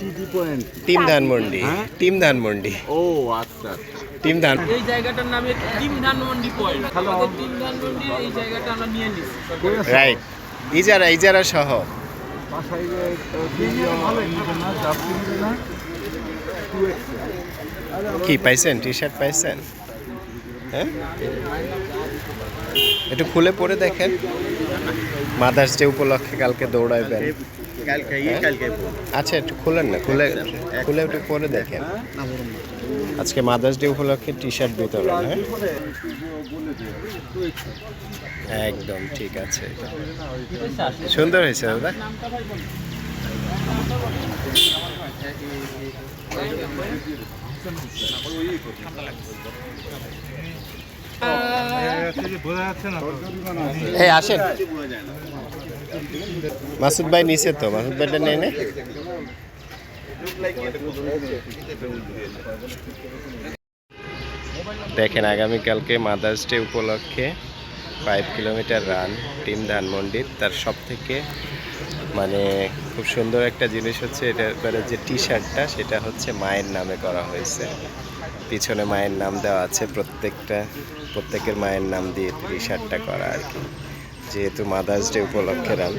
TV point. Team Dhanmondi হ্যাঁ? Team Dhanmondi ও আচ্ছা team ধান। এই জায়গাটার নামে টিম ধানমন্ডি পয়েন্ট। আমাদের টিম ধানমন্ডি এই জায়গাটা আমরা নিয়ে নিচ্ছি রাইট। ইজারা ইজারা সহ। বাসায় কি পাইছেন? টি শার্ট পাইছেন? হ্যাঁ? একটু খুলে পরে দেখেন। মাদার্স ডে উপলক্ষে কালকে দৌড়াইবেন। আচ্ছা একটু খুলেন না খুলে খুলে একটু পরে দেখেন। আজকে মাদার্স ডে উপলক্ষে টি শার্ট বিতরণ হ্যাঁ? একদম ঠিক আছে। সুন্দর হয়েছে দাদা। এই আসেন। মাসুদ ভাই নিচে তো, মাসুদ ভাইটা নেই? দেখেন, আগামীকালকে মাদার্স ডে উপলক্ষে ফাইভ কিলোমিটার রান টিম ধানমন্ডির। তার সব থেকে মানে খুব সুন্দর একটা জিনিস হচ্ছে এটা এবারে যে টি শার্টটা সেটা হচ্ছে মায়ের নামে করা হয়েছে। পিছনে মায়ের নাম দেওয়া আছে, প্রত্যেকটা, প্রত্যেকের মায়ের নাম দিয়ে টি শার্টটা করা আর কি। যেহেতু মাদার্স ডে উপলক্ষে রান